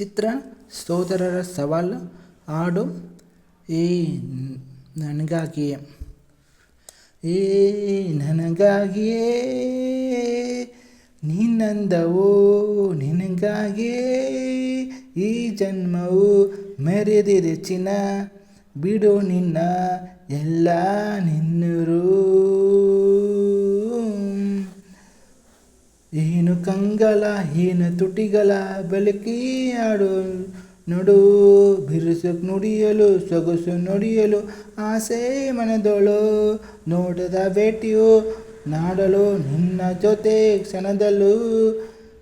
ಚಿತ್ರ ಸೋದರರ ಸವಾಲು ಹಾಡು. ಏ ನನಗಾಗಿಯೇ ಏ ನನಗಾಗಿಯೇ ನಿನ್ನಂದವು ನಿನಗಾಗಿಯೇ, ಈ ಜನ್ಮವು ಮೆರೆದಿದೆ ಚಿನ್ನ. ಬಿಡು ನಿನ್ನ ಎಲ್ಲ ನಿನ್ನರು ಏನು ಹೀನ ತುಟಿಗಳ ಬೆಳಕಿಯಾಡು ನೋಡು, ಬಿರುಸು ನುಡಿಯಲು, ಸೊಗಸು ನುಡಿಯಲು ಆಸೆ ಮನದೊಳು. ನೋಡದ ಭೇಟಿಯು ನಾಡಲು ನಿನ್ನ ಜೊತೆ ಕ್ಷಣದಲ್ಲೂ.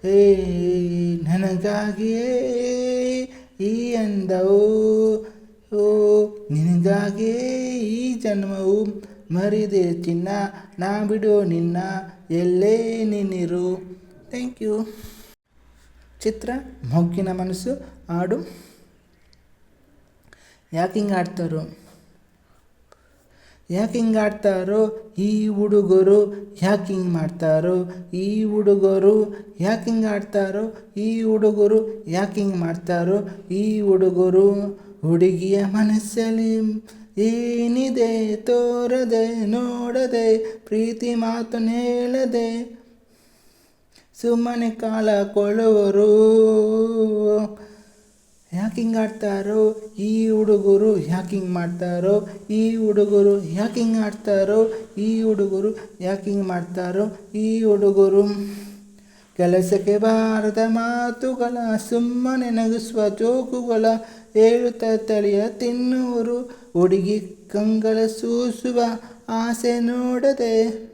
ಏ ನನಗಾಗಿಯೇ ಈ ಅಂದವು. ಓ ನಿನಗಾಗಿಯೇ ಈ ಜನ್ಮವು. ಮರಿದೆ ಚಿನ್ನ, ನಾ ಬಿಡು ನಿನ್ನ ಎಲ್ಲೇ ನೀನಿರು ಥ್ಯಾಂಕ್ ಯು ಚಿತ್ರ, ಮೊಗ್ಗಿನ ಮನಸ್ಸು, ಹಾಡು. ಯಾಕೆ ಹಿಂಗೆ ಆಡ್ತಾರೋ ಯಾಕೆ ಹಿಂಗೆ ಆಡ್ತಾರೋ ಈ ಹುಡುಗರು ಯಾಕೆ ಹಿಂಗೆ ಮಾಡ್ತಾರೋ? ಈ ಹುಡುಗರು ಯಾಕೆ ಹಿಂಗೆ ಆಡ್ತಾರೋ ಈ ಹುಡುಗರು ಯಾಕೆ ಹಿಂಗೆ ಮಾಡ್ತಾರೋ? ಈ ಹುಡುಗರು ಹುಡುಗಿಯ ಮನಸ್ಸಲ್ಲಿ ಏನಿದೆ? ತೋರದೆ, ನೋಡದೆ, ಪ್ರೀತಿ ಮಾತು ಹೇಳದೆ ಸುಮ್ಮನೆ ಕಾಲ ಕೊಳ್ಳುವರು ಯಾಕೆ ಹಿಂಗೆ ಆಡ್ತಾರೋ? ಈ ಹುಡುಗರು ಯಾಕೆ ಹಿಂಗೆ ಮಾಡ್ತಾರೋ? ಈ ಹುಡುಗರು ಯಾಕೆ ಹಿಂಗೆ ಆಡ್ತಾರೋ? ಈ ಹುಡುಗರು ಯಾಕೆ ಹಿಂಗೆ ಮಾಡ್ತಾರೋ? ಈ ಹುಡುಗರು ಕೆಲಸಕ್ಕೆ ಬಾರದ ಮಾತುಗಳ, ಸುಮ್ಮನೆ ನಗಿಸುವ ಜೋಕುಗಳ ಹೇಳುತ್ತ ತಳಿಯ ತಿನ್ನುವರು, ಹುಡುಗಿ ಕಂಗಳ ಸೂಸುವ ಆಸೆ ನೋಡದೆ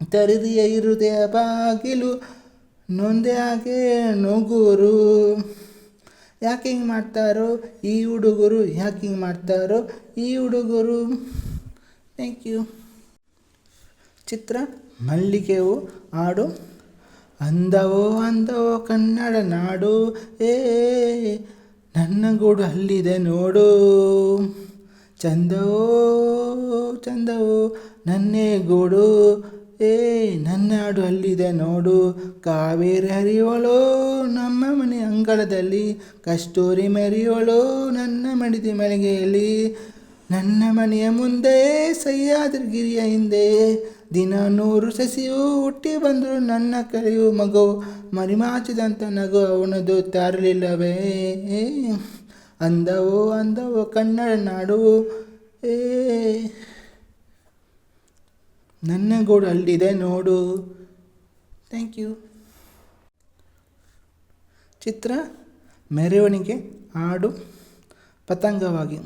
ತರಿದಿಯ ಹೃದಯ ಬಾಗಿಲು, ನೊಂದೆ ಹಾಗೆ ನುಗ್ಗುರು ಯಾಕೆ ಹಿಂಗೆ ಮಾಡ್ತಾರೋ? ಈ ಹುಡುಗರು ಯಾಕೆ ಹಿಂಗೆ ಮಾಡ್ತಾರೋ? ಈ ಹುಡುಗರು. ಥ್ಯಾಂಕ್ ಯು ಚಿತ್ರ, ಮಲ್ಲಿಗೆವು ಹಾಡು. ಅಂದವೋ ಅಂದವೋ, ಕನ್ನಡ ನಾಡು. ಏ, ನನ್ನ ಗೂಡು ಅಲ್ಲಿದೆ ನೋಡು. ಚಂದವೋ ಚಂದವೋ, ನನ್ನೇ ಗೂಡು. ಏ, ನನ್ನ ಹಾಡು ಅಲ್ಲಿದೆ ನೋಡು. ಕಾವೇರಿ ಹರಿಯೋಳು, ನಮ್ಮ ಮನೆ ಅಂಗಳದಲ್ಲಿ. ಕಸ್ತೂರಿ ಮರಿಯೋಳು, ನನ್ನ ಮಡಿದಿ ಮಳಿಗೆಯಲ್ಲಿ. ನನ್ನ ಮನೆಯ ಮುಂದೆ ಸಹ್ಯಾದ್ರಿಗಿರಿಯ ಹಿಂದೆ. ದಿನ ನೂರು ಸಸಿಯು ಹುಟ್ಟಿ ಬಂದರು ನನ್ನ ಕರೆಯು ಮಗು. ಮರಿಮಾಚಿದಂಥ ನಗು ಅವನದು ತಾರಲಿಲ್ಲವೇ. ಅಂದವು ಅಂದವು ಕನ್ನಡ ನಾಡು. ಏ ನನ್ನ ಗೂಡು ಅಲ್ಲಿದೆ ನೋಡು. ಥ್ಯಾಂಕ್ ಯು ಚಿತ್ರ, ಮೆರವಣಿಗೆ, ಹಾಡು, ಪತಂಗವಾಗಿ.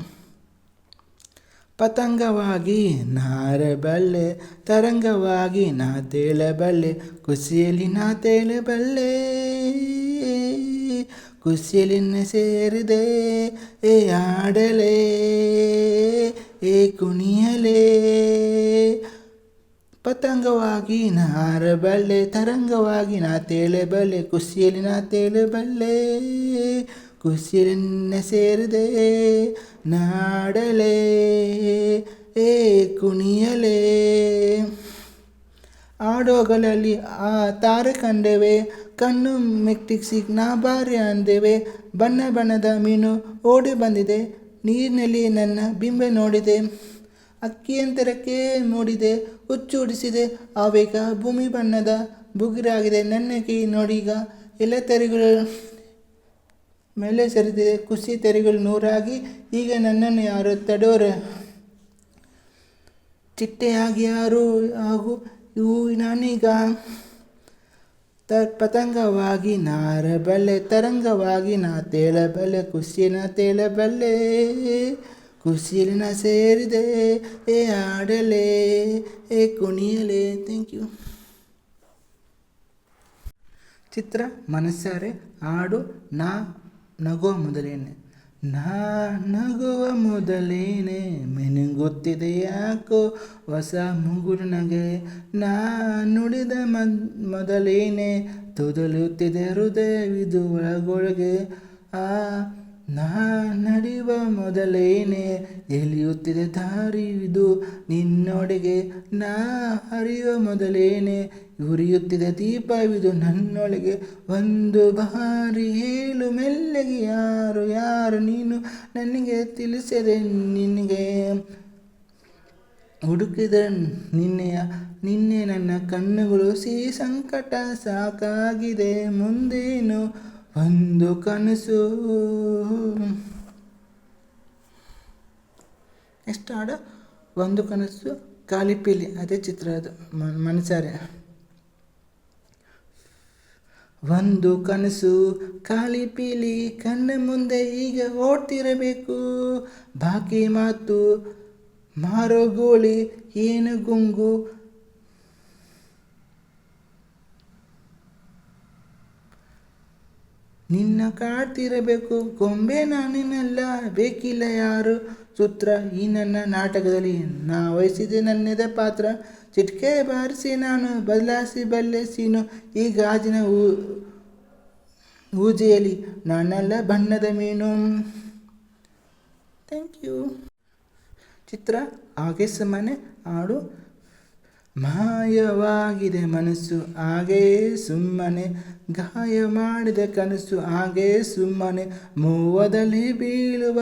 ಪತಂಗವಾಗಿ ನಾರಬಲ್ಲೆ ತರಂಗವಾಗಿ ನಾ ತೇಳಬಲ್ಲೆ ಖುಷಿಯಲ್ಲಿ ನಾ ತೇಳಬಲ್ಲೆ ಖುಷಿಯಲ್ಲಿ ಸೇರಿದೆ, ಏ ಆಡಲೇ, ಏ ಕುಣಿಯಲೇ. ಪತಂಗವಾಗಿ ನಾರಬಲ್ಲೆ ತರಂಗವಾಗಿ ನಾ ತೇಲಬಲ್ಲೆ ಖುಷಿಯಲ್ಲಿ ನಾ ತೇಲಬಲ್ಲೆ ಖುಷಿಯನ್ನ ಸೇರಿದೆ ನಾಡಲೆ, ಏ ಕುಣಿಯಲೇ. ಆಡೋಗಳಲ್ಲಿ ಆ ತಾರೆ ಕಂಡೆವೆ, ಕಣ್ಣು ಮೆಟ್ಟಿಸಿ ನಾ ಬಾರಿ ಅಂದೆವೆ, ಬಣ್ಣ ಬಣ್ಣದ ಮೀನು ಓಡಿ ಬಂದಿದೆ, ನೀರಿನಲ್ಲಿ ನನ್ನ ಬಿಂಬೆ ನೋಡಿದೆ. ಅಕ್ಕಿಯಂತರಕ್ಕೆ ಮೂಡಿದೆ ಹುಚ್ಚು ಉಡಿಸಿದೆ ಆವೇಗ ಭೂಮಿ ಬಣ್ಣದ ಬುಗಿರಾಗಿದೆ. ನನ್ನ ಕೈ ನೋಡೀಗ ಎಲ್ಲ ತೆರೆಗಳು ಮೇಲೆ ಸರಿದಿದೆ. ಖುಷಿ ತೆರೆಗಳು ನೂರಾಗಿ. ಈಗ ನನ್ನನ್ನು ಯಾರು ತಡೋರ? ಚಿಟ್ಟೆಯಾಗಿ ಯಾರು? ಹಾಗೂ ಇವು ನಾನೀಗ ತ ಪತಂಗವಾಗಿ ನಾರಬಲ್ಲೆ ತರಂಗವಾಗಿ ನಾ ತೇಳಬಲ್ಲೆ ಖುಷಿನ ತೇಲಬಲ್ಲೆ ಖುಷಿಯಲ್ಲಿನ ಸೇರಿದೆ, ಏ ಆಡಲೇ ಏ ಕುಣಿಯಲೆ ಥ್ಯಾಂಕ್ ಯು ಚಿತ್ರ, ಮನಸ್ಸಾರೆ, ಹಾಡು, ನಾ ನಗುವ ಮೊದಲೇನೆ. ನಾ ನಗುವ ಮೊದಲೇನೆ, ಮೆನುಗುತ್ತಿದೆ ಯಾಕೋ ಹೊಸ ಮುಗುರು ನಗೆ. ನಾ ನುಡಿದ ಮದ್, ಮೊದಲೇನೆ, ತೊದಲುತ್ತಿದೆ ಹೃದಯವಿದು ಒಳಗೊಳಗೆ. ಆ ನಾ ನಡೆಯುವ ಮೊದಲೇನೆ ಎಲಿಯುತ್ತಿದೆ ದಾರಿ ಇದು. ನಿನ್ನೊಡೆಗೆ ನಾ ಹರಿಯುವ ಮೊದಲೇನೆ ಉರಿಯುತ್ತಿದೆ ದೀಪವಿದು ನನ್ನೊಳಗೆ ಒಂದು ಬಾರಿ ಏಳು ಮೆಲ್ಲಗೆ ಯಾರು ಯಾರು ನೀನು ನನಗೆ ತಿಳಿಸದೆ ನಿನಗೆ. ಹುಡುಕಿದ ನಿನ್ನೆಯ ನಿನ್ನೆ ನನ್ನ ಕಣ್ಣುಗಳು ಸಿಹಿ ಸಂಕಟ ಸಾಕಾಗಿದೆ ಮುಂದೇನು ಒಂದು ಕನಸು. ನೆಕ್ಸ್ಟ್ ಹಾಡು. ಒಂದು ಕನಸು ಕಾಲಿಪೀಲಿ ಅದೇ ಚಿತ್ರ ಅದು. ಮನಸಾರೆ. ಒಂದು ಕನಸು, ಖಾಲಿ ಪೀಲಿ. ಕಣ್ಣ ಮುಂದೆ ಈಗ ಓಡ್ತಿರಬೇಕು. ಬಾಕಿ ಮಾತು, ಮಾರೋ ಗೋಳಿ, ಏನು ಗುಂಗು. ನಿನ್ನ ಕಾಡ್ತಿರಬೇಕು. ಕೊಂಬೆ ನಾನೇನಲ್ಲ, ಬೇಕಿಲ್ಲ ಯಾರು? ಸೂತ್ರ, ಈ ನನ್ನ ನಾಟಕದಲ್ಲಿ ನಾ ವಹಿಸಿದೆ ನನ್ನದೇ ಪಾತ್ರ. ಚಿಟ್ಕೆ ಬಾರಿಸಿ ನಾನು ಬದಲಾಯಿಸಿ ಬಲ್ಲೆ ಸೀನು. ಈ ಗಾಜಿನ ಊ- ಊಜೆಯಲ್ಲಿ ನಾನಲ್ಲ ಬಣ್ಣದ ಮೀನು. ಥ್ಯಾಂಕ್ ಯು ಚಿತ್ರ ಹಾಗೆ ಸುಮ್ಮನೆ ಹಾಡು ಮಾಯವಾಗಿದೆ ಮನಸ್ಸು, ಹಾಗೇ ಸುಮ್ಮನೆ. ಗಾಯ ಮಾಡಿದ ಕನಸು, ಹಾಗೇ ಸುಮ್ಮನೆ. ಮೂವದಲ್ಲಿ ಬೀಳುವ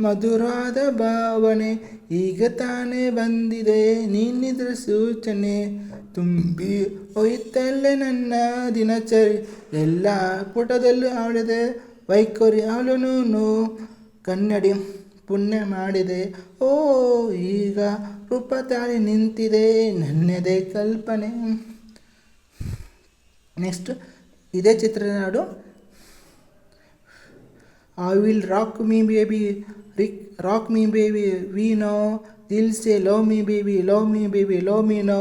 ಮಧುರಾದ ಭಾವನೆ, ಈಗ ತಾನೇ ಬಂದಿದೆ ನೀನಿದ್ರ ಸೂಚನೆ. ತುಂಬಿ ಹೋಯ್ತಲ್ಲೇ ನನ್ನ ದಿನಚರಿ, ಎಲ್ಲ ಪುಟದಲ್ಲೂ ಆಳಿದೆ. ವೈಖರಿ ಅವಳನು ಕನ್ನಡಿ ಪುಣ್ಯ ಮಾಡಿದೆ. ಓ, ಈಗ ರೂಪ ತಾಳಿ ನಿಂತಿದೆ, ನನ್ನದೇ ಕಲ್ಪನೆ. ನೆಕ್ಸ್ಟ್ ಇದೇ ಚಿತ್ರನಾಡು. I will rock me baby rock rock me baby we know Dil say love me baby love me baby love me no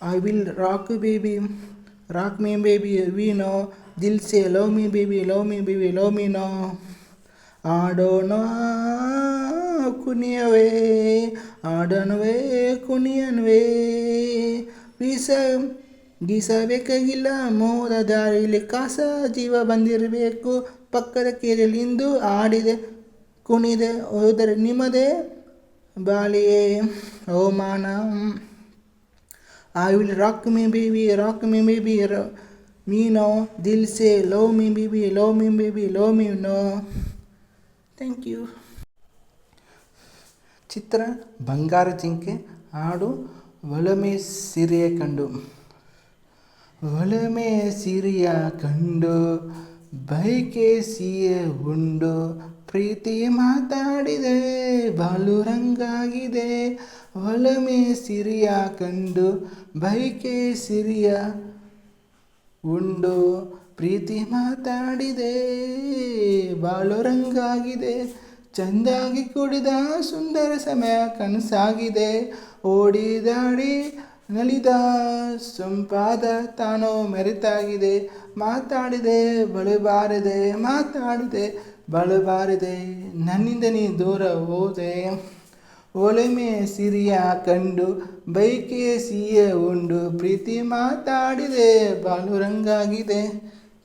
I will rock baby rock me baby we know ದಿಲ್ ಸೆ love me baby love me baby love me no ಆಡೋಣ ಕುಣಿಯ ವೇ ಆ ಡನ್ ವೇ ಕುಣಿಯನ್ ವೇ ಗಿಸ ಜೀವ ಬಂದಿರಬೇಕು. ಪಕ್ಕದ ಕೇರೆಯಲ್ಲಿಂದು ಆಡಿದೆ, ಕುಣಿದೆ, ಹೋದರೆ ನಿಮ್ಮದೆ ಬಾಲಿಯೇ ಓಮಾನ I will rock me baby rock me baby we know Dil say love me baby love me baby love me no. Thank you. Chitra, Bangara Jinke, ಹಾಡು ಒಲಮೆ ಸಿರಿಯ ಕಂಡು. ಒಲಮೆ ಸಿರಿಯ ಕಂಡು, ಬೈಕೆ ಸಿಯ ಉಂಡು, ಪ್ರೀತಿ ಮಾತಾಡಿದೆ ಬಾಳು ರಂಗಾಗಿದೆ ಒಲಮೆ ಸಿರಿಯ ಕಂಡು, ಬೈಕೆ ಸಿರಿಯ ಉಂಡು, ಪ್ರೀತಿ ಮಾತಾಡಿದೆ ಬಾಳು ರಂಗಾಗಿದೆ ಚಂದಾಗಿ ಕುಡಿದ ಸುಂದರ ಸಮಯ ಕನಸಾಗಿದೆ. ಓಡಿದಾಡಿ ನಲಿದ ಸಂಪಾದ ತಾನೋ ಮೆರೆತಾಗಿದೆ. ಮಾತಾಡಿದೆ ಬಳುಬಾರದೆ ಮಾತಾಡಿದೆ ಬಳುಬಾರದೆ ನನ್ನಿಂದ ನೀ ದೂರ ಹೋದೆ. ಒಲೆಮೆ ಸಿರಿಯ ಕಂಡು, ಬೈಕೆ ಸಿಹಿಯ ಉಂಡು, ಪ್ರೀತಿ ಮಾತಾಡಿದೆ ಬಾಲು ರಂಗಾಗಿದೆ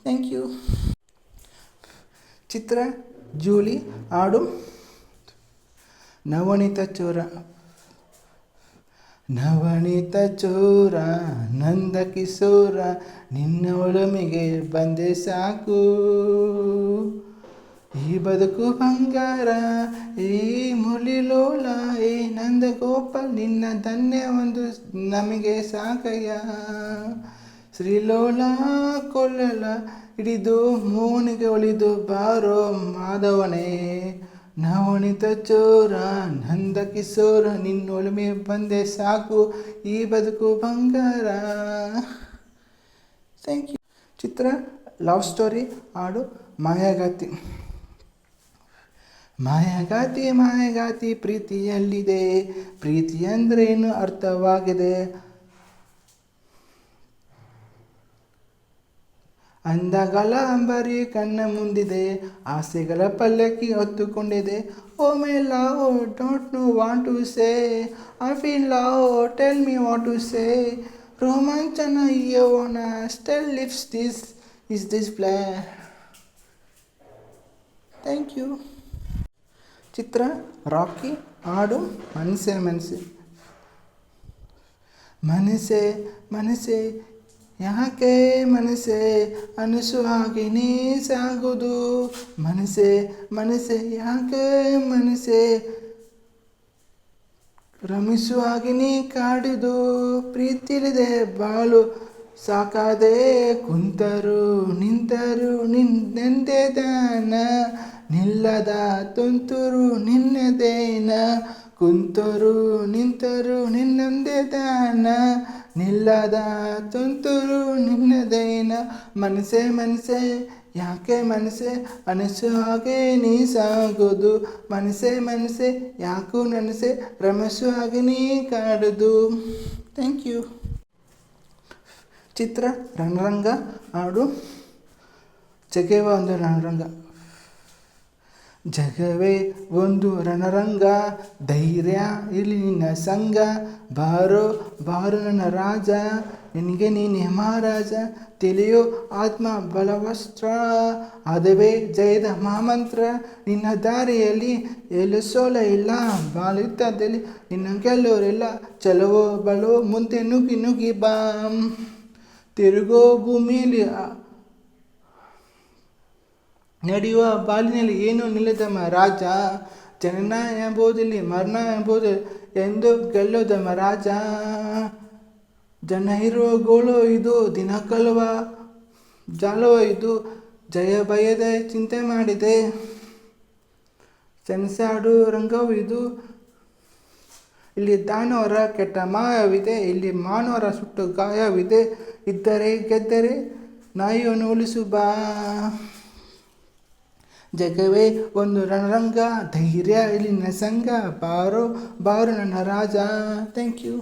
ಥ್ಯಾಂಕ್ ಯು. ಚಿತ್ರ ಜೂಲಿ ಆಡು. ನವನಿತ ಚೋರ. ನವನಿತ ಚೋರ, ನಂದ ಕಿಶೋರ, ನಿನ್ನ ಒಳಮೆಗೆ ಬಂದೆ ಸಾಕು. ಈ ಬದುಕು ಬಂಗಾರ, ಈ ಮುಳಿಲೋಲ ಈ ನಂದ ಗೋಪಾಲ್, ನಿನ್ನ ಧನ್ಯ ಒಂದು ನಮಗೆ ಸಾಕಯ್ಯ. ಶ್ರೀಲೋಲ ಕೊಲ್ಲಲ ಹಿಡಿದು ಮೂನಿಗೆ ಒಳಿದು ಬಾರೋ ಮಾಧವನೇ. ನವಣಿತ ಚೋರ, ನಂದ ಕಿಶೋರ ನಿನ್ನೊಳಮೆ ಬಂದೆ ಸಾಕು ಈ ಬದುಕು ಬಂಗಾರ. ಥ್ಯಾಂಕ್ ಯು ಚಿತ್ರ ಲವ್ ಸ್ಟೋರಿ ಹಾಡು ಮಾಯಾಗಾತಿ ಮಾಯಾಗಾತಿ ಮಾಯಾಗಾತಿ ಪ್ರೀತಿಯಲ್ಲಿದೆ. ಪ್ರೀತಿ ಅಂದ್ರೇನು ಅರ್ಥವಾಗಿದೆ? ಅಂದಗಳ ಅಂಬರಿ ಕಣ್ಣ ಮುಂದಿದೆ, ಆಸೆಗಳ ಪಲ್ಲಕ್ಕಿ ಹೊತ್ತುಕೊಂಡಿದೆ. ಓ my love don't know want to say, I feel love tell me what to say. ರೋಮಾಂಚನ ಯೋನ ಸ್ಟೆಲ್ lifts this, is this play thank you. Chitra, Rocky, ಹಾಡು ಮನಸೆ ಮನಸ್ಸೆ. ಮನಸೆ ಮನಸ್ಸೆ ಯಾಕೆ ಮನಸ್ಸೆ ಅನಿಸು ಹಾಗೆನೇ ಸಾಗುದು ಮನಸ್ಸೆ ಮನಸ್ಸೆ, ಯಾಕೆ ಮನಸ್ಸೆ? ರಮಿಸು ಹಾಗೆನೇ ಕಾಡಿದು ಪ್ರೀತಿಲಿದೆ ಬಾಳು ಸಾಕಾದೆ ಕುಂತರು ನಿಂತರು ನಿನ್ನೆಂದೆದಾನ ನಿಲ್ಲದ ತುಂತುರು ನಿನ್ನದೇನ, ಕುಂತರು ನಿಂತರು ನಿನ್ನೊಂದೇ ದಾನ ನಿಲ್ಲದ ತುಂತುರು ನಿನ್ನದೇನ ಮನಸೆ ಮನಸೆ ಯಾಕೆ ಮನಸೆ ಅನಿಸು ಹಾಗೆ ನೀ ಸಾಗೋದು. ಮನಸೆ ಮನಸ್ಸೆ, ಯಾಕೂ ನನಸೆ? ರಮಸು ಹಾಗೆ ನೀ ಕಾಡುದು. ಥ್ಯಾಂಕ್ ಯು ಚಿತ್ರ ರಣರಂಗ ಹಾಡು. ಚಕೇವ ಒಂದು ರಣರಂಗ. ಜಗವೇ ಒಂದು ರಣರಂಗ, ಧೈರ್ಯ ಇಲ್ಲಿ ನಿನ್ನ ಸಂಗ ಬಾರೋ ಬಾರೋ ನನ್ನ ರಾಜ, ನಿನಗೆ ನೀನೆ ಮಹಾರಾಜ, ತಿಳಿಯೋ ಆತ್ಮ ಬಲವಸ್ತ್ರ. ಅದುವೇ ಜಯದ ಮಹಾಮಂತ್ರ, ನಿನ್ನ ದಾರಿಯಲ್ಲಿ ಎಲ್ಲೂ ಸೋಲ ಇಲ್ಲ ಬಾಲಿತ್ತದಲ್ಲಿ ನಿನ್ನ ಗೆಲ್ಲೋರಿಲ್ಲ ಚಲವೋ, ಬಲವೋ, ಮುಂದೆ ನುಗ್ಗಿ ನುಗ್ಗಿ ಬಾಂ. ತಿರುಗೋ ಭೂಮಿಯಲ್ಲಿ ಆ- ನಡೆಯುವ ಬಾಲಿನಲ್ಲಿ ಏನು ನಿಲ್ಲದಮ್ಮ ರಾಜ? ಜನನ ಎಂಬುದಿಲ್ಲಿ ಮರಣ ಎಂಬುದು ಎಂದು ಗೆಲ್ಲೋದಮ್ಮ ರಾಜ? ಜನ ಇರುವ ಗೋಳು ಇದು, ದಿನ ಕಲುವ ಜಾಲವ ಇದು, ಜಯ ಭಯದ ಚಿಂತೆ ಮಾಡಿದೆ. ಸೆಣಸಾಡು ರಂಗವು ಇದು, ಇಲ್ಲಿ ದಾನವರ ಕೆಟ್ಟ ಮಾಯವಿದೆ, ಇಲ್ಲಿ ಮಾನವರ ಸುಟ್ಟು ಗಾಯವಿದೆ. ಇದ್ದರೆ ಗೆದ್ದರೆ ನಾಯಿಯನ್ನು ಉಳಿಸು ಬಾ. ಜಗವೇ ಒಂದು ರಣರಂಗ ಧೈರ್ಯ ಇಲ್ಲಿ ನಸಂಗ ಬಾರೋ ಬಾರೋ ನನ್ನ ರಾಜ. Thank you